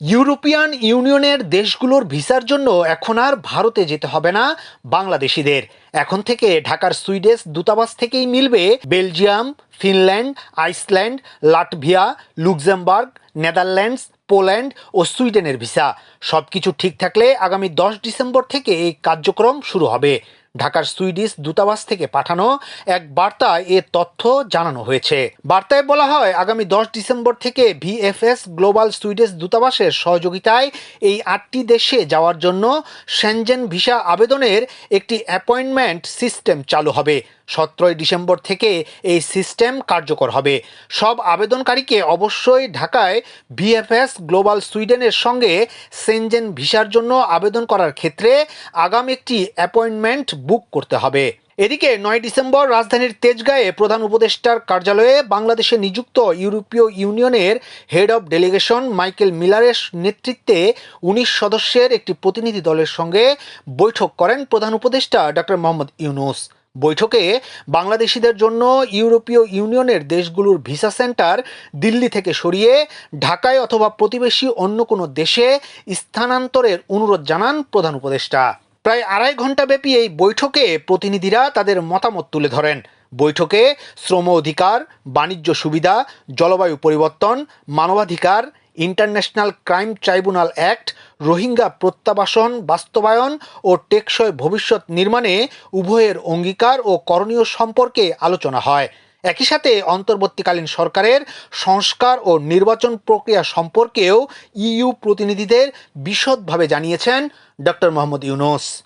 European ইউনিয়নের দেশগুলোর ভিসার জন্য এখন আর ভারতে যেতে হবে না বাংলাদেশিদের। এখন থেকে ঢাকার সুইডেশ দূতাবাস থেকেই মিলবে Belgium, Finland, Iceland, Latvia, Luxembourg Netherlands, Poland ও সুইডেনের ভিসা। সব কিছু ঠিক থাকলে আগামী দশ ডিসেম্বর থেকে এই কার্যক্রম শুরু হবে। ঢাকার সুইডিশ দূতাবাস থেকে পাঠানো এক বার্তায় এ তথ্য জানানো হয়েছে। বার্তায় বলা হয়, আগামী দশ ডিসেম্বর থেকে ভিএফএস গ্লোবাল সুইডিশ দূতাবাসের সহযোগিতায় এই আটটি দেশে যাওয়ার জন্য সেনজেন ভিসা আবেদনের একটি অ্যাপয়েন্টমেন্ট সিস্টেম চালু হবে। সতেরোই ডিসেম্বর থেকে এই সিস্টেম কার্যকর হবে। সব আবেদনকারীকে অবশ্যই ঢাকায় ভিএফএস গ্লোবাল সুইডেনের সঙ্গে সেনজেন ভিসার জন্য আবেদন করার ক্ষেত্রে আগাম একটি অ্যাপয়েন্টমেন্ট বুক করতে হবে। এদিকে নয় ডিসেম্বর রাজধানীর তেজগাঁয়ে প্রধান উপদেষ্টার কার্যালয়ে বাংলাদেশে নিযুক্ত ইউরোপীয় ইউনিয়নের হেড অব ডেলিগেশন মাইকেল মিলারের নেতৃত্বে উনিশ সদস্যের একটি প্রতিনিধি দলের সঙ্গে বৈঠক করেন প্রধান উপদেষ্টা ডক্টর মোহাম্মদ ইউনুস। বৈঠকে বাংলাদেশিদের জন্য ইউরোপীয় ইউনিয়নের দেশগুলোর ভিসা সেন্টার দিল্লি থেকে সরিয়ে ঢাকায় অথবা প্রতিবেশী অন্য কোনো দেশে স্থানান্তরের অনুরোধ জানান প্রধান উপদেষ্টা। প্রায় আড়াই ঘণ্টা ব্যাপী এই বৈঠকে প্রতিনিধিরা তাদের মতামত তুলে ধরেন। বৈঠকে শ্রম অধিকার, বাণিজ্য সুবিধা, জলবায়ু পরিবর্তন, মানবাধিকার international crime tribunal act, Rohingya প্রত্যাবাসন, বাস্তবায়ন ও টেকসই ভবিষ্যৎ নির্মাণে উভয়ের অঙ্গীকার ও করণীয় সম্পর্কে আলোচনা হয়। একই সাথে অন্তর্বর্তীকালীন সরকারের সংস্কার ও নির্বাচন প্রক্রিয়া সম্পর্কেও ইইউ প্রতিনিধিদের বিশদভাবে জানিয়েছেন ডক্টর মোহাম্মদ ইউনুস।